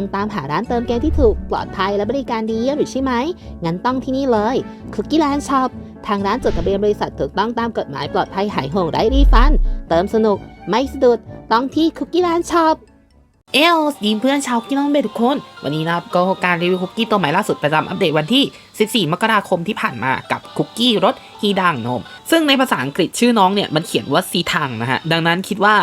ลังตามหาร้านเติมเกมที่ถูกปลอดภัยและบริการดีเยี่ยมอยู่ใช่ไหม งั้นต้องที่นี่เลยคุกกี้แลนด์ช็อปทางร้านจดทะเบียนบริษัทถูกต้องตามกฎหมายปลอดภัยหายห่วงไร้รีฟัน เติมสนุก ไม่สะดุด ต้องที่คุกกี้แลนด์ช็อปเอลสดีมเพื่อนชาวคุกกี้น้องเบทุกคน วันนี้นะครับก็การรีวิวคุกกี้ตัวใหม่ล่าสุดประจำอัปเดตวันที่ 14 มกราคมที่ผ่านมากับคุกกี้รสฮีดังนม ซึ่งในภาษาอังกฤษชื่อน้องเนี่ยมันเขียนว่าซีทังนะฮะดังนั้นคิดว่า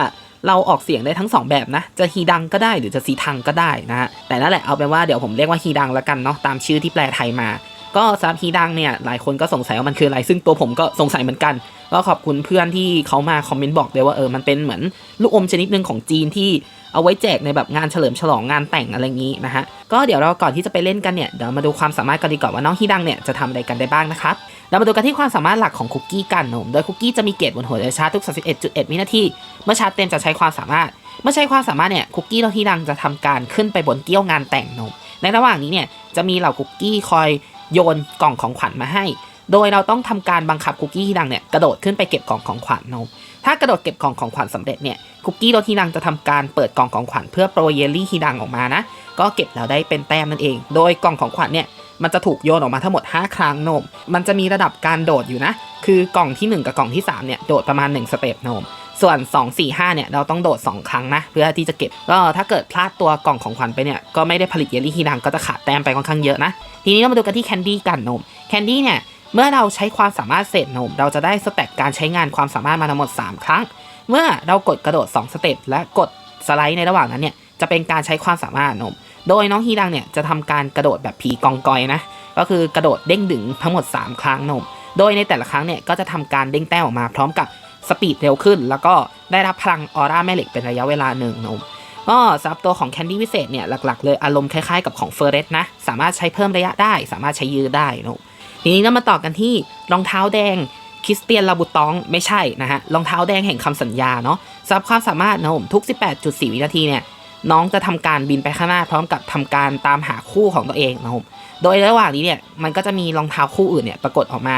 เราออกเสียงได้ทั้ง 2 แบบนะ จะฮีดังก็ได้หรือจะซีทังก็ได้นะฮะแต่นั่นแหละเอาเป็นว่าเดี๋ยวผมเรียกว่าฮีดังละกันเนาะตามชื่อที่แปลไทยมา ก็สำหรับฮีดังเนี่ยหลายคนก็สงสัยว่ามันคืออะไร ซึ่งตัวผมก็สงสัยเหมือนกัน ก็ขอบคุณเพื่อนที่เขามาคอมเมนต์บอกเลยว่าเออมันเป็นเหมือนลูกอมชนิดหนึ่งของจีนที่ เอาไว้แจกในแบบงานเฉลิมฉลองงานแต่งอะไรอย่างนี้นะฮะก็เดี๋ยวเราก่อนที่จะไปเล่นกันเนี่ยเดี๋ยวมาดูความสามารถกันดีกว่าว่าน้องฮีดังเนี่ยจะทำอะไรกันได้บ้างนะครับเรามาดูกันที่ความสามารถหลักของคุกกี้กันนมโดยคุกกี้จะมีเกจบนหัวจะชาร์จทุก 31.1 วินาทีเมื่อชาร์จเต็มจะใช้ความสามารถ เมื่อใช้ความสามารถเนี่ยคุกกี้เราที่ดังจะทำการขึ้นไปบนเกี้ยวงานแต่งนมในระหว่างนี้เนี่ยจะมีเหล่าคุกกี้คอยโยนกล่องของขวัญมาให้ โดยเราต้องทำการบังคับคุกกี้ที่ดังเนี่ยกระโดดขึ้นไปเก็บกล่องของขวัญนมถ้ากระโดดเก็บกล่องของขวัญสำเร็จเนี่ยคุกกี้รถฮีดังจะทำการเปิดกล่องของขวัญเพื่อโปรยเยลลี่ฮีดังออกมานะ ก็เก็บแล้วได้เป็นแต้มนั่นเอง โดยกล่องของขวัญเนี่ยมันจะถูกโยนออกมาทั้งหมด 5 ครั้งนม มันจะมีระดับการโดดอยู่นะ คือกล่องที่ 1 กับกล่องที่3เนี่ยโดดประมาณ 1 สเต็ปนม ส่วน 2 4 5เนี่ยเราต้องโดด 2 ครั้งนะ เพื่อที่จะเก็บ ก็ถ้าเกิดพลาดตัวกล่องของขวัญไปเนี่ยก็ไม่ได้ผลิตเยลลี่ฮีดังก็จะขาดแต้มไปค่อนข้างเยอะนะ ทีนี้เรามาดูกันที่แคนดี้กันนม แคนดี้เนี่ย เมื่อเราใช้ความสามารถเสร็จนม เราจะได้สแต็กการใช้งานความสามารถมาทั้งหมด 3 ครั้ง เมื่อเรากดกระโดด 2 สเต็ปและกดสไลด์ในระหว่างนั้นเนี่ยจะเป็นการใช้ความสามารถนม โดยน้องฮีดังเนี่ยจะทำการกระโดดแบบผีกองกอยนะ ก็คือกระโดดเด้งดึงทั้งหมด 3 ครั้งนม โดยในแต่ละครั้งเนี่ยก็จะทำการเด้งแต้มออกมาพร้อมกับสปีดเร็วขึ้น แล้วก็ได้รับพลังออร่าแม่เหล็กเป็นระยะเวลาหนึ่งนมก็สำหรับตัวของแคนดี้วิเศษเนี่ยหลักๆ เลยอารมณ์คล้ายๆกับของเฟอร์เรสนะ สามารถใช้เพิ่มระยะได้ สามารถใช้ยืดได้นม ทีนี้เรามาต่อกันที่รองเท้าแดงคริสเตียนลาบูตองไม่ใช่นะฮะรองเท้าแดงแห่งคำสัญญาเนาะสำหรับความสามารถนะผมทุก 18.4 วินาทีเนี่ยน้องจะทำการบินไปข้างหน้า พร้อมกับทำการตามหาคู่ของตัวเองนะผมโดยระหว่างนี้เนี่ยมันก็จะมีรองเท้าคู่อื่นเนี่ยปรากฏออกมา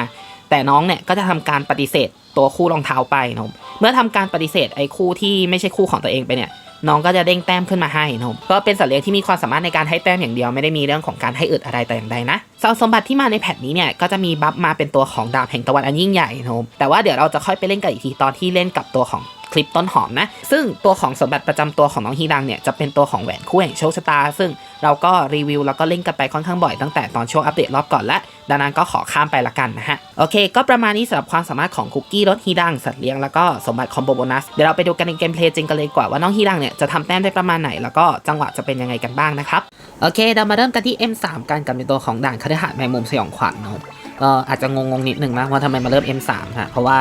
แต่น้องเนี่ยก็จะทำการปฏิเสธตัวคู่รองเท้าไปนะผมเมื่อทำการปฏิเสธไอ้คู่ที่ไม่ใช่คู่ของตัวเองไปเนี่ย น้องก็จะเด้งแต้มขึ้นมาให้นะผมก็เป็นสัตว์เลี้ยงที่มีความสามารถในการให้แต้มอย่างเดียวไม่ได้มีเรื่องของการให้อึดอะไรแต่อย่างใดนะสาสมบัติที่มาในแพทนี้เนี่ยก็จะมีบัฟมาเป็นตัวของดาบแห่งตะวันอันยิ่งใหญ่นะผมแต่ว่าเดี๋ยวเราจะค่อยไปเล่นกันอีกทีตอนที่เล่นกับตัวของ คลิปต้นหอมนะ ซึ่งตัวของสมบัติประจำตัวของน้องฮีดังเนี่ยจะเป็นตัวของแหวนคู่แห่งโชคชะตา ซึ่งเราก็รีวิวแล้วก็เล่นกันไปค่อนข้างบ่อยตั้งแต่ตอนช่วงอัปเดตรอบก่อนและดังนั้นก็ขอข้ามไปละกันนะฮะ โอเค ก็ประมาณนี้สำหรับความสามารถของคุกกี้รสฮีดังสัตว์เลี้ยงแล้วก็สมบัติคอมโบโบนัสเดี๋ยวเราไปดูกันในเกมเพลย์จริงกันเลยกว่าว่าน้องฮีดังเนี่ยจะทำแต้มได้ประมาณไหนแล้วก็จังหวะจะเป็นยังไงกันบ้างนะครับโอเค เรามาเริ่มกันที่ M3 กันกับในตัวของด่านคฤหาสน์แมงมุมสยองขวัญนะก็อาจจะงงๆนิดนึงนะว่าทำไมมาเริ่ม M3 ฮะเพราะว่า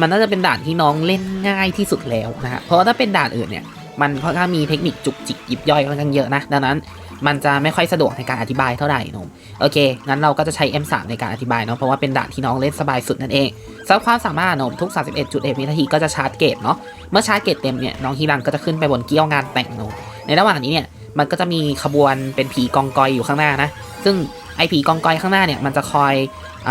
มันน่าจะเป็นด่านที่น้องเล่นง่ายที่สุดแล้วนะฮะเพราะถ้าเป็นด่านอื่นเนี่ยมันค่อนข้างมีเทคนิคจุกจิกยิบย่อยค่อนข้างเยอะนะดังนั้น มันจะไม่ค่อยสะดวกในการอธิบายเท่าไหร่นมโอเคงั้นเราก็จะใช้ M3 ในการอธิบายเนาะเพราะว่าเป็นด่านที่น้องเล่นสบายสุดนั่นเองสำหรับความสามารถนมทุก 31.1วินาทีก็จะชาร์จเกตเนาะเมื่อชาร์จเกตเต็มเนี่ยน้องฮีรังก็จะขึ้นไปบนเกี้ยวงานแต่งนมในระหว่างนี้เนี่ยมันก็จะมีขบวนเป็นผีกองกอยอยู่ข้างหน้านะซึ่ง ไอผีกองกอยข้างหน้าเนี่ยมันจะคอยอ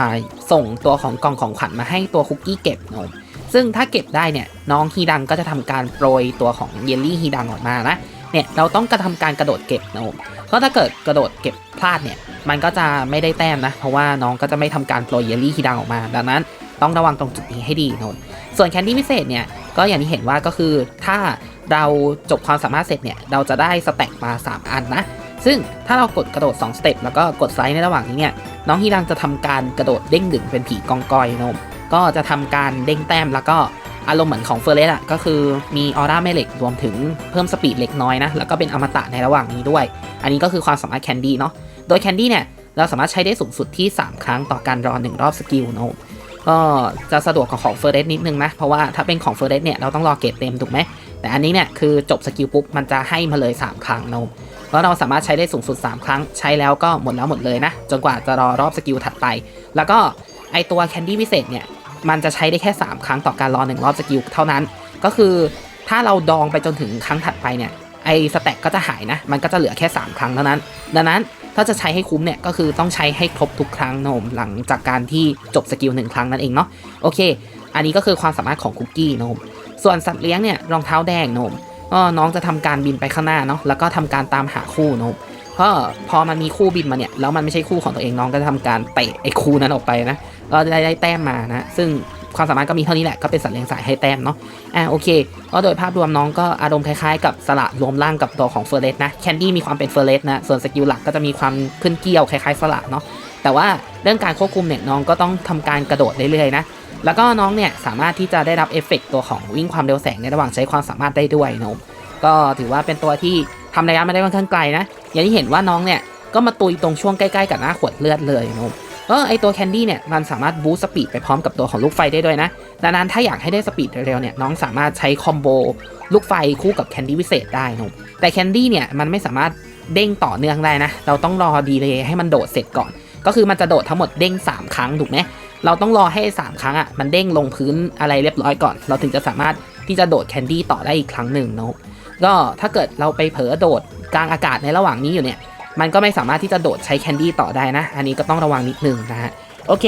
ส่งตัวของกล่องของขวัญมาให้ตัวคุกกี้เก็บนมซึ่งถ้าเก็บได้เนี่ยน้องฮีดังก็จะทำการโปรยตัวของเยลลี่ฮีดังออกมานะเนี่ยเราต้องกระทำการกระโดดเก็บนะผมเพราะถ้าเกิดกระโดดเก็บพลาดเนี่ยมันก็จะไม่ได้แต้มนะเพราะว่าน้องก็จะไม่ทำการโปรยเยลลี่ฮีดังออกมา ดังนั้นต้องระวังตรงจุดนี้ให้ดีนะผมส่วนแคนดี้พิเศษเนี่ยก็อย่างที่เห็นว่าก็คือถ้าเราจบความสามารถเสร็จเนี่ยเราจะได้สแต็กมา 3 อันนะ ซึ่งถ้าเรากดกระโดด2สเต็ปแล้วก็กดไซด์ในระหว่างนี้เนี่ยน้องฮีดังจะทำการกระโดดเด้งดึงเป็นผีกองกอยนมก็จะทำการเด้งแต้มแล้วก็อารมณ์เหมือนของเฟอร์เรสอะก็คือมีออร่าแม่เหล็กรวมถึงเพิ่มสปีดเล็กน้อยนะแล้วก็เป็นอมตะในระหว่างนี้ด้วย อันนี้ก็คือความสามารถแคนดี้เนาะโดยแคนดี้เนี่ยเราสามารถใช้ได้สูงสุดที่ 3 ครั้งต่อการรอ 1 รอบสกิลนมก็จะสะดวกกว่าของเฟอร์เรสนิดนึงนะ เพราะว่าถ้าเป็นของเฟอร์เรสเนี่ยเราต้องรอเกรดเต็มถูกไหมแต่อันนี้เนี่ยคือจบสกิลปุ๊บมันจะให้มาเลย 3 ครั้งนม เพราะเราสามารถใช้ได้สูงสุด 3 ครั้ง ใช้แล้วก็หมดแล้วหมดเลยนะ จนกว่าจะรอรอบสกิลถัดไป แล้วก็ไอตัวแคนดี้พิเศษเนี่ย มันจะใช้ได้แค่ 3 ครั้งต่อการรอ 1 รอบสกิลเท่านั้น ก็คือถ้าเราดองไปจนถึงครั้งถัดไปเนี่ย ไอสแต็กก็จะหายนะ มันก็จะเหลือแค่ 3 ครั้งเท่านั้น ดังนั้นถ้าจะใช้ให้คุ้มเนี่ยก็คือต้องใช้ให้ครบทุกครั้งนมหลังจากการที่จบสกิลหนึ่งครั้งนั่นเองเนาะ โอเค อันนี้ก็คือความสามารถของคุกกี้นม ส่วนสัตว์เลี้ยงเนี่ยรองเท้าแดงนม ก็น้องจะทำการบินไปข้างหน้าเนาะแล้วก็ทำการตามหาคู่เนาะเพราะพอมันมีคู่บินมาเนี่ยแล้วมันไม่ใช่คู่ของตัวเองน้องก็จะทำการเตะไอ้คู่นั้นออกไปนะก็ได้ได้แต้มมานะซึ่งความสามารถก็มีเท่านี้แหละก็เป็นสัตว์เลี้ยงสายให้แต้มเนาะอ่าโอเคก็โดยภาพรวมน้องก็อารมณ์คล้ายๆกับสละรวมร่างกับตัวของเฟอร์เรสนะแคนดี้มีความเป็นเฟอร์เรสนะส่วนสกิลหลักก็จะมีความขึ้นเกี่ยวคล้ายๆสละเนาะแต่ว่าเรื่องการควบคุมเนี่ยน้องก็ต้องทำการกระโดดเรื่อยๆนะ แล้วก็น้องเนี่ยสามารถที่จะได้รับเอฟเฟกต์ตัวของวิ่งความเร็วแสงในระหว่างใช้ความสามารถได้ด้วยนะก็ถือว่าเป็นตัวที่ทำระยะมาได้ค่อนข้างไกลนะ อย่างที่เห็นว่าน้องเนี่ยก็มาตุยตรงช่วงใกล้ๆกับหน้าขวดเลือดเลยนะเออไอตัวแคนดี้เนี่ยมันสามารถบูสต์สปีดไปพร้อมกับตัวของลูกไฟได้ด้วยนะ ดังนั้นถ้าอยากให้ได้สปีดเร็วๆเนี่ยน้องสามารถใช้คอมโบลูกไฟคู่กับแคนดี้วิเศษได้นะแต่แคนดี้เนี่ยมันไม่สามารถเด้งต่อเนื่องได้นะ เราต้องรอดีเลย์ให้มันโดดเสร็จก่อน ก็คือมันจะโดดทั้งหมดเด้ง 3 ครั้งถูกไหม เราต้องรอให้ 3 ครั้งอะมันเด้งลงพื้นอะไรเรียบร้อยก่อน เราถึงจะสามารถที่จะโดดแคนดี้ต่อได้อีกครั้งหนึ่งเนาะก็ถ้าเกิดเราไปเผลอโดดกลางอากาศในระหว่างนี้อยู่เนี่ย มันก็ไม่สามารถที่จะโดดใช้แคนดี้ต่อได้นะ อันนี้ก็ต้องระวังนิดนึงนะฮะโอเค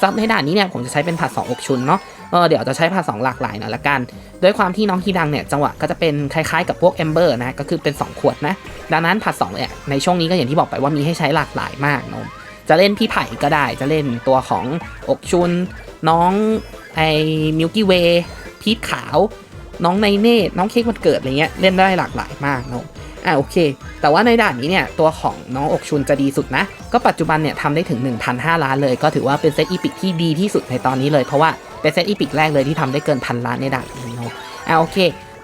ซับในด่านนี้เนี่ยผมจะใช้เป็นผัด2อกชุนเนาะเออเดี๋ยวจะใช้ผัด2หลากหลายหน่อยละกัน ด้วยความที่น้องฮีดังเนี่ยจังหวะก็จะเป็นคล้ายๆกับพวกเอมเบอร์นะก็คือเป็น 2 ขวดนะ ดังนั้นผัด2เนี่ยในช่วงนี้ก็อย่างที่บอกไปว่ามีให้ใช้หลากหลายมากเนาะ จะเล่นพี่ไผ่ก็ได้จะเล่นตัวของอกชุน น้องไอ้มิลกี้เวย์พีทขาว น้องไนเน่น้องเค้กวันเกิดอะไรเงี้ยเล่นได้หลากหลายมากเนาะอะโอเค แต่ว่าในด่านนี้เนี่ย ตัวของน้องอกชุนจะดีสุดนะ ก็ปัจจุบันเนี่ยทำได้ถึง 1,500 ล้านเลย ก็ถือว่าเป็นเซตอีพิกที่ดีที่สุดในตอนนี้เลย เพราะว่าเป็นเซตอีพิกแรกเลยที่ทำได้เกินพันล้านในด่านนี้เนาะอะโอเค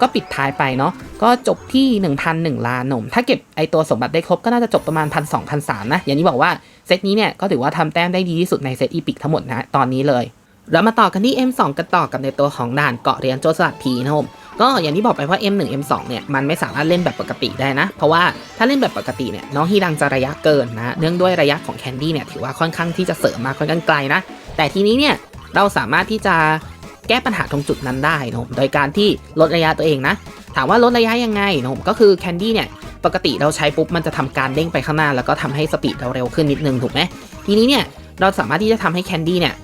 ก็ปิดท้ายไปเนาะก็จบที่ 1,001 ล้านหนม ถ้าเก็บไอตัวสมบัติได้ครบก็น่าจะจบประมาณ 1 2 0 0 3นะ อย่างนี้บอกว่าเซตนี้เนี่ยก็ถือว่าทำแต้มได้ดีที่สุดในเซตอีพิกทั้งหมดนะตอนนี้เลยเรามาต่อกันที่ M2 กันต่อกับในตัวของด่านเกาะเรียนโจรสลัดผีนะผมก็อย่างที่บอกไปว่า M1 M2 เนี่ยมันไม่สามารถเล่นแบบปกติได้นะ เพราะว่าถ้าเล่นแบบปกติเนี่ยน้องฮีดังจะระยะเกินนะเนื่องด้วยระยะของแคนดี้เนี่ยถือว่าค่อนข้างที่จะเสริมมาค่อนข้างไกลนะ แต่ทีนี้เนี่ยเราสามารถที่จะ แก้ปัญหาตรงจุดนั้นได้นะผมโดยการที่ลดระยะตัวเองนะ ถามว่าลดระยะยังไงนะผมก็คือแคนดี้เนี่ยปกติเราใช้ปุ๊บมันจะทำการเด้งไปข้างหน้า แล้วก็ทำให้สปีดเราเร็วขึ้นนิดนึงถูกไหมทีนี้เนี่ยเราสามารถที่จะทำให้แคนดี้เนี่ย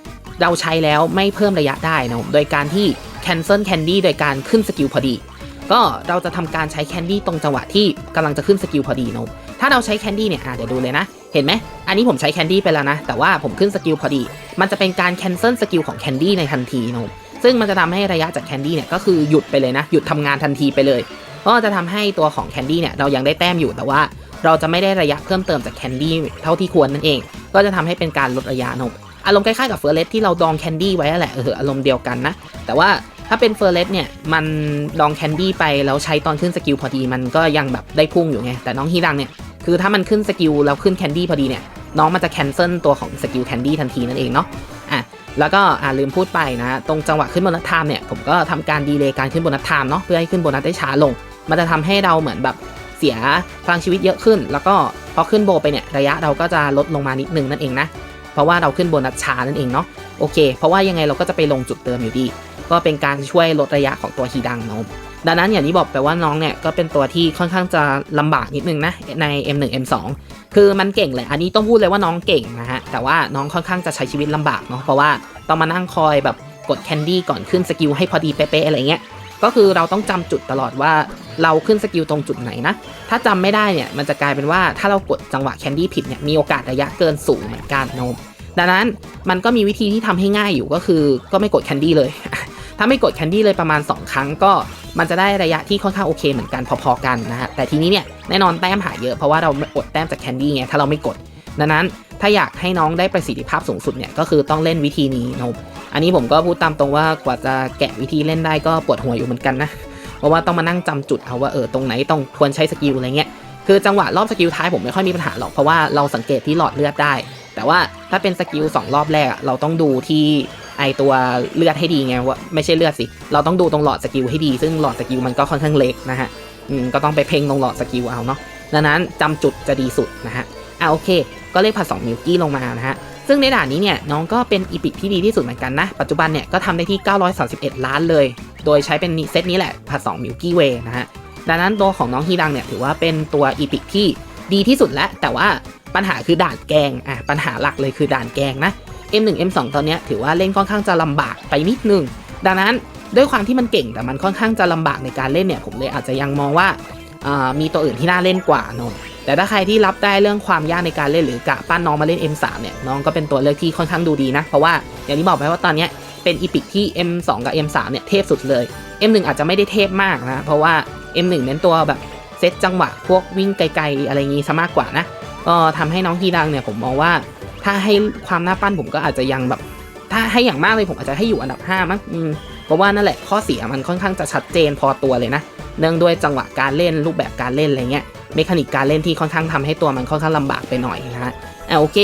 เราใช้แล้วไม่เพิ่มระยะได้นะผมโดยการที่ cancel candy โดยการขึ้นสกิลพอดี ก็เราจะทำการใช้แคนดี้ตรงจังหวะที่กำลังจะขึ้นสกิลพอดีนะผมถ้าเราใช้แคนดี้เนี่ยอะเดี๋ยวดูเลยนะ เห็นไหม อันนี้ผมใช้แคนดี้ไปแล้วนะ แต่ว่าผมขึ้นสกิลพอดี มันจะเป็นการ cancel สกิลของแคนดี้ในทันทีนะ ซึ่งมันจะทำให้ระยะจากแคนดี้เนี่ยก็คือหยุดไปเลยนะ หยุดทำงานทันทีไปเลยก็จะทำให้ตัวของแคนดี้เนี่ยเรายังได้แต้มอยู่แต่ว่าเราจะไม่ได้ระยะเพิ่มเติมจากแคนดี้เท่าที่ควรนั่นเอง ก็จะทำให้เป็นการลดระยะนมอารมณ์คล้ายๆกับเฟอร์เรสที่เราดองแคนดี้ไว้แหละเอออารมณ์เดียวกันนะ แต่ว่าถ้าเป็นเฟอร์เรสเนี่ยมันดองแคนดี้ไปแล้วใช้ตอนขึ้นสกิลพอดีมันก็ยังแบบได้พุ่งอยู่ไงแต่น้องฮีรังเนี่ยคือถ้ามันขึ้นสกิลแล้วขึ้นแคนดี้พอดีเนี่ยน้องมันจะแคนเซิลตัวของสกิลแคนดี้ทันทีนั่นเองเนาะ แล้วก็อ่าลืมพูดไปนะ ตรงจังหวะขึ้นโบนัสไทม์เนี่ยผมก็ทำการดีเลย์การขึ้นโบนัสไทม์เนาะเพื่อให้ขึ้นโบนัสได้ช้าลง มันจะทำให้เราเหมือนแบบเสียพลังชีวิตเยอะขึ้น แล้วก็พอขึ้นโบไปเนี่ยระยะเราก็จะลดลงมานิดนึงนั่นเองนะเพราะว่าเราขึ้นโบนัสช้านั่นเองเนาะโอเค เพราะว่ายังไงเราก็จะไปลงจุดเติมอยู่ดี ก็เป็นการช่วยลดระยะของตัวฮีดังเนาะดังนั้นอย่างที่บอกไปว่าน้องเนี่ยก็เป็นตัวที่ค่อนข้างจะลำบากนิดนึงนะใน M1 M2 คือมันเก่งเลย อันนี้ต้องพูดเลยว่าน้องเก่งนะฮะ แต่ว่าน้องค่อนข้างจะใช้ชีวิตลำบากเนาะเพราะว่าต้องมานั่งคอยแบบกดแคนดี้ก่อนขึ้นสกิลให้พอดีเป๊ะๆอะไรเงี้ยก็คือเราต้องจำจุดตลอดว่าเราขึ้นสกิลตรงจุดไหนนะ ถ้าจำไม่ได้เนี่ยมันจะกลายเป็นว่าถ้าเรากดจังหวะแคนดี้ผิดเนี่ยมีโอกาสระยะเกินสูงเหมือนกันเนาะดังนั้นมันก็มีวิธีที่ทำให้ง่ายอยู่ก็คือ ก็ไม่กดแคนดี้เลย ถ้าไม่กดแคนดี้เลยประมาณ 2 ครั้งก็มันจะได้ระยะที่ค่อนข้างโอเคเหมือนกันพอๆกันนะฮะแต่ทีนี้เนี่ยแน่นอนแต้มหายเยอะเพราะว่าเราอดแต้มจากแคนดี้ไงถ้าเราไม่กด ดังนั้น ถ้าอยากให้น้องได้ประสิทธิภาพสูงสุดเนี่ยก็คือต้องเล่นวิธีนี้นะอันนี้ผมก็พูดตามตรงว่ากว่าจะแกะวิธีเล่นได้ก็ปวดหัวอยู่เหมือนกันนะเพราะว่าต้องมานั่งจำจุดเอาว่าเออตรงไหนต้องควรใช้สกิลอะไรเงี้ยคือจังหวะรอบสกิลท้ายผมไม่ค่อยมีปัญหาหรอกเพราะว่าเราสังเกตที่หลอดเลือดได้ แต่ว่าถ้าเป็นสกิล2รอบแรกเราต้องดูที่ไอตัวเลือดให้ดีไงว่าไม่ใช่เลือดสิ เราต้องดูตรงหลอดสกิลให้ดี ซึ่งหลอดสกิลมันก็ค่อนข้างเล็กนะฮะอืมก็ต้องไปเพ่งตรงหลอดสกิลเอาเนาะดังนั้นจำจุดจะดีสุดนะฮะ อะโอเค ก็เลขผัด2มิลกี้ลงมานะฮะซึ่งในด่านนี้เนี่ยน้องก็เป็นอีพิกที่ดีที่สุดเหมือนกันนะ ปัจจุบันเนี่ยก็ทำได้ที่ 931 ล้านเลย โดยใช้เป็นเซตนี้แหละผัด2มิลกี้เวนะฮะดังนั้นตัวของน้องฮีดังเนี่ยถือว่าเป็นตัวอีพิกที่ดีที่สุดแล้ว แต่ว่าปัญหาคือด่านแกงอะปัญหาหลักเลยคือด่านแกงนะ M1 M2 ตอนเนี้ยถือว่าเล่นค่อนข้างจะลำบากไปนิดนึง ดังนั้นด้วยความที่มันเก่งแต่มันค่อนข้างจะลำบากในการเล่นเนี่ยผมเลยอาจจะยังมองว่าามีตัวอื่นที่น่าเล่นกว่าเนอะ แต่ถ้าใครที่รับได้เรื่องความยากในการเล่นหรือกะปั้นน้องมาเล่น M3 เนี่ยน้องก็เป็นตัวเลือกที่ค่อนข้างดูดีนะ เพราะว่าอย่างที่บอกไปว่าตอนนี้เป็นอีพิกที่ M2 กับ M3 เนี่ยเทพสุดเลย M1 อาจจะไม่ได้เทพมากนะ เพราะว่า M1 เน้นตัวแบบเซตจังหวะพวกวิ่งไกลๆอะไรงี้ซะมากกว่านะก็ทำให้น้องฮีดังเนี่ยผมมองว่า ถ้าให้ความน่าปั้นผมก็อาจจะยังแบบ ถ้าให้อย่างมากเลยผมอาจจะให้อยู่อันดับ5มั้งเพราะว่านั่นแหละข้อเสียมันค่อนข้างจะชัดเจนพอตัวเลยนะ เนื่องด้วยจังหวะการเล่นรูปแบบการเล่นอะไรเงี้ย เมคานิกการเล่นที่ค่อนข้างทำให้ตัวมันค่อนข้างลำบากไปหน่อยนะฮะอะโอเค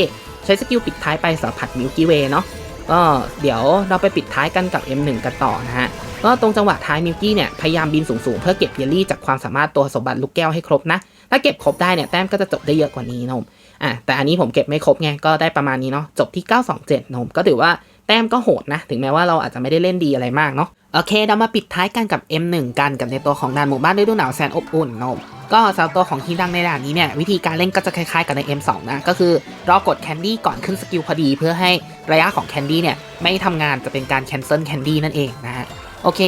ใช้สกิลปิดท้ายไปสำหรับผัดมิลกี้เวย์เนาะก็เดี๋ยวเราไปปิดท้ายกันกับ M1 กันต่อนะฮะก็ตรงจังหวะท้ายมิลกี้เนี่ยพยายามบินสูงๆ เพื่อเก็บเยลลี่จากความสามารถตัวสมบัติลูกแก้วให้ครบนะ ถ้าเก็บครบได้เนี่ยแต้มก็จะจบได้เยอะกว่านี้นมอะแต่อันนี้ผมเก็บไม่ครบไงก็ได้ประมาณนี้เนาะจบที่ 927นมก็ถือว่าแต้มก็โหดนะ ถึงแม้ว่าเราอาจจะไม่ได้เล่นดีอะไรมากเนาะ โอเค เรามาปิดท้ายกันกับ M1 กันกับในตัวของด่านหมู่บ้านฤดูหนาวแสนอบอุ่นนมก็สำหรับตัวของฮีดังในด่านนี้เนี่ยวิธีการเล่นก็จะคล้ายๆกับใน M2 นะ ก็คือรอกดแคนดี้ก่อนขึ้นสกิลพอดี เพื่อให้ระยะของแคนดี้เนี่ยไม่ทำงานจะเป็นการแคนเซิลแคนดี้นั่นเองนะฮะโอเค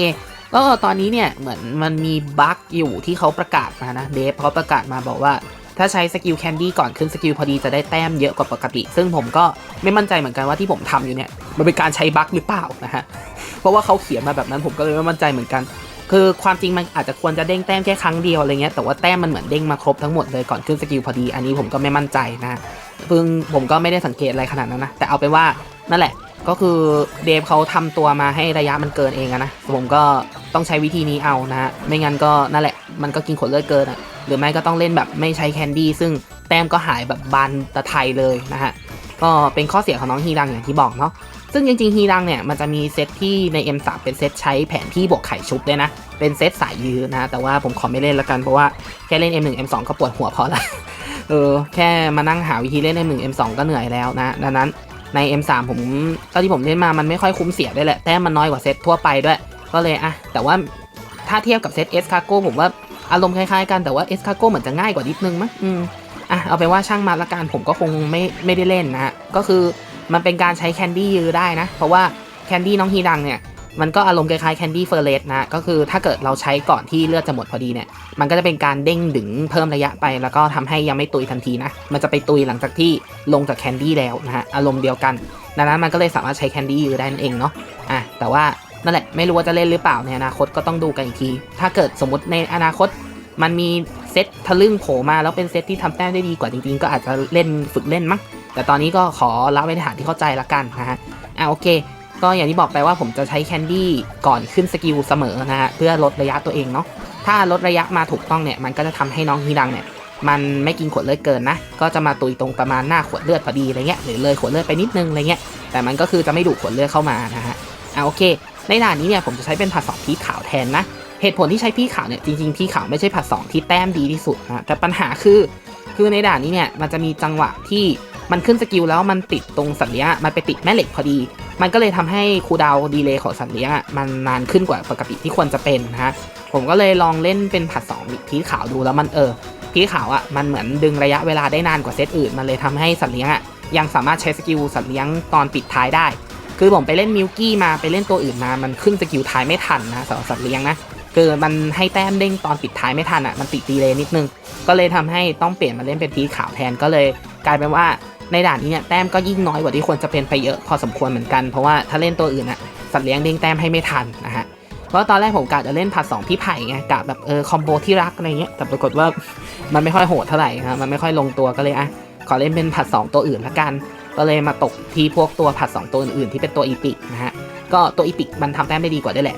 ก็ตอนนี้เนี่ยเหมือนมันมีบั๊กอยู่ที่เขาประกาศมานะเดฟเขาประกาศมาบอกว่า ถ้าใช้สกิลแคนดี้ก่อนขึ้นสกิลพอดีจะได้แต้มเยอะกว่าปกติ ซึ่งผมก็ไม่มั่นใจเหมือนกันว่าที่ผมทำอยู่เนี่ยมันเป็นการใช้บั๊กหรือเปล่านะฮะเพราะว่าเขาเขียนมาแบบนั้นผมก็เลยไม่มั่นใจเหมือนกัน คือความจริงมันอาจจะควรจะเด้งแต้มแค่ครั้งเดียวอะไรเงี้ยแต่ว่าแต้มมันเหมือนเด้งมาครบทั้งหมดเลยก่อนขึ้นสกิลพอดีอันนี้ผมก็ไม่มั่นใจนะเพิ่งผมก็ไม่ได้สังเกตอะไรขนาดนั้นนะแต่เอาไปนว่านั่นแหละ ก็คือเดฟเขาทำตัวมาให้ระยะมันเกินเองอะนะผมก็ต้องใช้วิธีนี้เอานะฮะไม่งั้นก็นั่นแหละมันก็กินขนเลือดเกินอะหรือไม่ก็ต้องเล่นแบบไม่ใช้แคนดี้ซึ่งแต้มก็หายแบบบานตะไทยเลยนะฮะก็เป็นข้อเสียของน้องฮีรังอย่างที่บอกเนาะซึ่งจริงๆฮีรังเนี่ยมันจะมีเซตที่ใน M3 เป็นเซตใช้แผนที่บวกไข่ชุบด้วยนะ เป็นเซตสายยื้อนะ แต่ว่าผมขอไม่เล่นละกันเพราะว่าแค่เล่น M1 M2 ก็ปวดหัวพอละเออแค่มานั่งหาวิธีเล่น M1 M2 ก็เหนื่อยแล้วนะ ดังนั้น ใน M3 ผมเท่าที่ผมเล่นมามันไม่ค่อยคุ้มเสียด้วยแหละแต้มมันน้อยกว่าเซตทั่วไปด้วย ก็เลยอะ แต่ว่าถ้าเทียบกับเซต S Cargo ผมว่าอารมณ์คล้ายๆกันแต่ว่า S Cargo เหมือนจะง่ายกว่านิดนึงมั้งอืมอะเอาไปนว่าช่างมาละกันผมก็คงไม่ไม่ได้เล่นนะฮะก็คือมันเป็นการใช้แคนดี้ยื้อได้นะ เพราะว่าแคนดี้น้องฮีดังเนี่ย มันก็อารมณ์คล้ายๆแคนดี้เฟอร์เรสนะ ก็คือถ้าเกิดเราใช้ก่อนที่เลือดจะหมดพอดีเนี่ย มันก็จะเป็นการเด้งดึงเพิ่มระยะไป แล้วก็ทำให้ยังไม่ตุยทันทีนะ มันจะไปตุยหลังจากที่ลงจากแคนดี้แล้วนะฮะ อารมณ์เดียวกัน ดังนั้นมันก็เลยสามารถใช้แคนดี้ยื้อได้นั่นเองเนาะ อะ แต่ว่านั่นแหละ ไม่รู้ว่าจะเล่นหรือเปล่าในอนาคตก็ต้องดูกันอีกที ถ้าเกิดสมมติในอนาคตมันมีเซตทะลึ่งโผล่มาแล้วเป็นเซตที่ทำแต้มได้ดีกว่าจริงๆ ก็อาจจะเล่นฝึกเล่นมั้ง แต่ตอนนี้ก็ขอละไว้ในฐานที่เข้าใจละกันนะฮะ อะโอเค ก็อย่างที่บอกไปว่าผมจะใช้แคนดี้ก่อนขึ้นสกิลเสมอนะฮะเพื่อลดระยะตัวเองเนาะถ้าลดระยะมาถูกต้องเนี่ยมันก็จะทำให้น้องฮีดังเนี่ยมันไม่กินขวดเลือดเกินนะ ก็จะมาตุยตรงประมาณหน้าขวดเลือดพอดีอะไรเงี้ยหรือเลยขวดเลือดไปนิดนึงอะไรเงี้ยแต่มันก็คือจะไม่ดูดขวดเลือดเข้ามานะฮะอะโอเค ในด่านนี้เนี่ยผมจะใช้เป็นผัดสองพีขาวแทนนะเหตุผลที่ใช้พี่ขาวเนี่ยจริงๆพี่ขาวไม่ใช่ผัดสองที่แต้มดีที่สุดนะแต่ปัญหาคือคือในด่านนี้เนี่ยมันจะมีจังหวะที่มันขึ้นสกิลแล้วมันติดตรงสัตว์เลี้ยงอะมันไปติดแม่เหล็กพอดี มันก็เลยทำให้คูดาวดีเลย์ของสัตว์เลี้ยงอะมันนานขึ้นกว่าปกติที่ควรจะเป็นนะฮะผมก็เลยลองเล่นเป็นผัด2พีขาวดูแล้วมันเออพีขาวอะมันเหมือนดึงระยะเวลาได้นานกว่าเซตอื่น มันเลยทำให้สัตว์เลี้ยงอะยังสามารถใช้สกิลสัตว์เลี้ยงตอนปิดท้ายได้ คือผมไปเล่นมิลกี้มาไปเล่นตัวอื่นมา มันขึ้นสกิลท้ายไม่ทันนะสำหรับสัตว์เลี้ยงนะคือมันให้แต้มเด้งตอนปิดท้ายไม่ทันอะมันติดดีเลย์นิดนึง ก็เลยทำให้ต้องเปลี่ยนมาเล่นเป็นพีขาวแทนก็เลย กลายเป็นว่า ในด่านนี้เนี่ยแต้มก็ยิ่งน้อยกว่าที่ควรจะเป็นไปเยอะพอสมควรเหมือนกันเพราะว่าถ้าเล่นตัวอื่นอะสัตว์เลี้ยงเด้งแต้มให้ไม่ทันนะฮะเพราะตอนแรกผมกะจะเล่นผัดสองพี่ไผ่ไงกะแบบเออคอมโบที่รักอะไรเงี้ยแต่ปรากฏว่ามันไม่ค่อยโหดเท่าไหร่ฮะมันไม่ค่อยลงตัวก็เลยอะขอเล่นเป็นผัดสองตัวอื่นละกัน ก็เลยมาตกที่พวกตัวผัดสองตัวอื่นๆที่เป็นตัวอีพิกนะฮะก็ตัวอีพิกมันทำแต้มได้ดีกว่าได้วยแหละ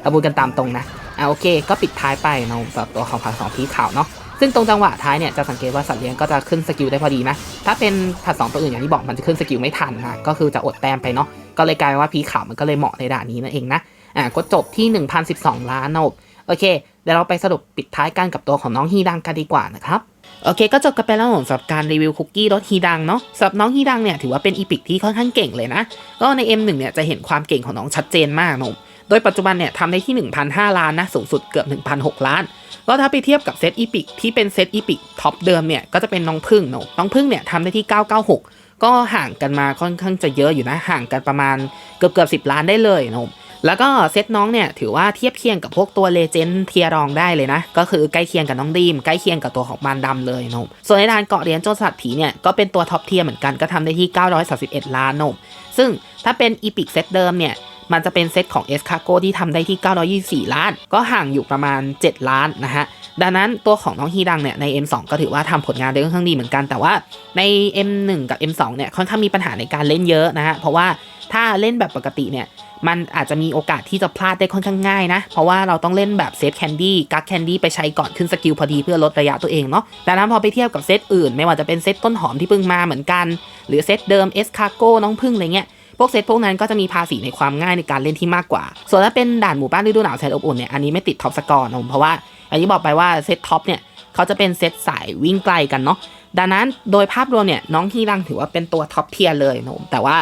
เอาพูดกันตามตรงนะอะโอเค ก็ปิดท้ายไปเนาะสำหรับตัวของผัดสองพี่ขาวเนาะ ซึ่งตรงจังหวะท้ายเนี่ยจะสังเกตว่าสัตว์เลี้ยงก็จะขึ้นสกิลได้พอดีนะ ถ้าเป็นผัดสองตัวอื่นอย่างที่บอกมันจะขึ้นสกิลไม่ทันนะก็คือจะอดแต้มไปเนาะก็เลยกลายว่าพีขาวมันก็เลยเหมาะในด่านนี้นั่นเองนะอะก็จบที่ 1,012 ล้านนะโอเคเดี๋ยวเราไปสรุปปิดท้ายกันกับตัวของน้องฮีดังกันดีกว่านะครับโอเคก็จบกันไปแล้วสำหรับการรีวิวคุกกี้รสฮีดังเนาะสำหรับน้องฮีดังเนี่ยถือว่าเป็นอีพิกที่ค่อนข้างเก่งเลยนะ ก็ใน M1 เนี่ยจะเห็นความเก่งของน้องชัดเจนมากนะ โดยปัจจุบันเนี่ยทำได้ที่ 1,005 ล้านนะสูงสุดเกือบ1,006 ล้าน ก็ถ้าไปเทียบกับเซตอีพิกที่เป็นเซตอีพิกท็อปเดิมเนี่ยก็จะเป็นน้องพึ่งเนาะน้องพึ่งเนี่ยทำได้ที่ 996 ก็ห่างกันมาค่อนข้างจะเยอะอยู่นะห่างกันประมาณเกือบเกือบสิล้านได้เลยนะแล้วก็เซตน้องเนี่ยถือว่าเทียบเคียงกับพวกตัวเลเจนด์เทียรองได้เลยนะ ก็คือใกล้เคียงกับน้องดีมใกล้เคียงกับตัวของมารดำเลยนมส่วนในด้านเกาะเหรียญโจรสลัดผีเนี่ยก็เป็นตัวท็อปเทียเหมือนกันก็ทำได้ที่ 931 ล้านนมซึ่งถ้าเป็นอีพิกเซตเดิมเนี่ย มันจะเป็นเซตของเอสคาโกที่ทำได้ที่ 924 ล้าน ก็ห่างอยู่ประมาณ 7 ล้านนะฮะ ดังนั้นตัวของน้องฮีดังเนี่ยใน M2 ก็ถือว่าทำผลงานได้ค่อนข้างดีเหมือนกัน แต่ว่าใน M1 กับ M2 เนี่ยค่อนข้างมีปัญหาในการเล่นเยอะนะฮะ เพราะว่าถ้าเล่นแบบปกติเนี่ยมันอาจจะมีโอกาสที่จะพลาดได้ค่อนข้างง่ายนะ เพราะว่าเราต้องเล่นแบบเซฟแคนดี้กักแคนดี้ไปใช้ก่อนขึ้นสกิลพอดีเพื่อลดระยะตัวเองเนาะดังนั้นพอไปเทียบกับเซตอื่น ไม่ว่าจะเป็นเซตต้นหอมที่เพิ่งมาเหมือนกัน หรือเซตเดิมเอสคาโกน้องพึ่งอะไรเงี้ย พวกเซตพวกนั้นก็จะมีภาษีในความง่ายในการเล่นที่มากกว่า ส่วนถ้าเป็นด่านหมู่บ้านฤดูหนาวแสนอบอุ่นเนี่ยอันนี้ไม่ติดท็อปสกอร์นะผมเพราะว่าอันนี้บอกไปว่าเซตท็อปเนี่ยเขาจะเป็นเซตสายวิ่งไกลกันเนาะดังนั้นโดยภาพรวมเนี่ยน้องฮีรังถือว่าเป็นตัวท็อปเทียร์เลยนะผมแต่ว่า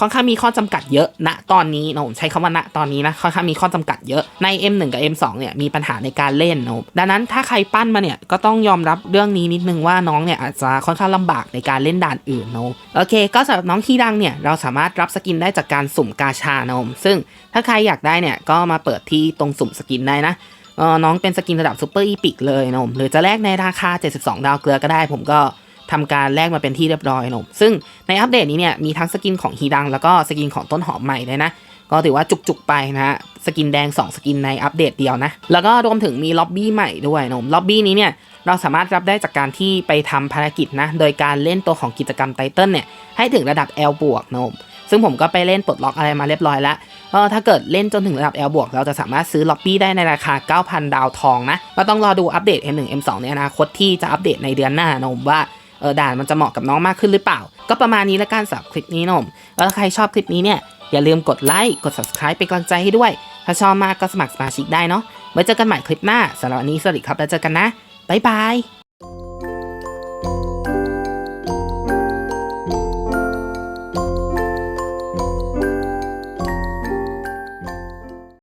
ค่อนข้างมีข้อจำกัดเยอะณตอนนี้นะผมใช้คำว่าณตอนนี้นะค่อนข้างมีข้อจำกัดเยอะใน M1 กับ M2 เนี่ยมีปัญหาในการเล่นนะดังนั้นถ้าใครปั้นมาเนี่ยก็ต้องยอมรับเรื่องนี้นิดนึงว่าน้องเนี่ยอาจจะค่อนข้างลำบากในการเล่นด่านอื่นนะโอเค ก็สำหรับน้องฮีรังเนี่ยเราสามารถรับสกินได้จากการสุ่มกาชานะผมซึ่งถ้าใครอยากได้เนี่ยก็มาเปิดที่ตรงสุ่มสกินได้นะน้องเป็นสกินระดับซูเปอร์อีพิกเลยนะผมหรือจะแลกในราคา 72 ดาวเกลือก็ได้ผมก็ ทำการแลกมาเป็นที่เรียบร้อยนะผมซึ่งในอัปเดตนี้เนี่ยมีทั้งสกินของฮีดังแล้วก็สกินของต้นหอมใหม่เลยนะก็ถือว่าจุกๆไปนะฮะสกินแดง 2 สกินในอัปเดตเดียวนะ แล้วก็รวมถึงมีล็อบบี้ใหม่ด้วยนะผมล็อบบี้นี้เนี่ยเราสามารถรับได้จากการที่ไปทำภารกิจนะ โดยการเล่นตัวของกิจกรรมไตเติลเนี่ยให้ถึงระดับ L บวกนะผมซึ่งผมก็ไปเล่นปลดล็อกอะไรมาเรียบร้อยแล้วก็ถ้าเกิดเล่นจนถึงระดับ L บวกเราจะสามารถซื้อล็อบบี้ได้ในราคา 9,000 ดาวทองนะ ก็ต้องรอดูอัปเดต M1 M2 ในอนาคตที่จะอัปเดตในเดือนหน้านะผมว่า เออด่านมันจะเหมาะกับน้องมากขึ้นหรือเปล่า ก็ประมาณนี้ละกันสำหรับคลิปนี้นมแล้วถ้าใครชอบคลิปนี้เนี่ยอย่าลืมกดไลค์กด subscribe เป็นกำลังใจให้ด้วย ถ้าชอบมากก็สมัครสมาชิกได้เนาะไว้เจอกันใหม่คลิปหน้าสำหรับวันนี้สวัสดีครับแล้วเจอกันนะบ๊ายบาย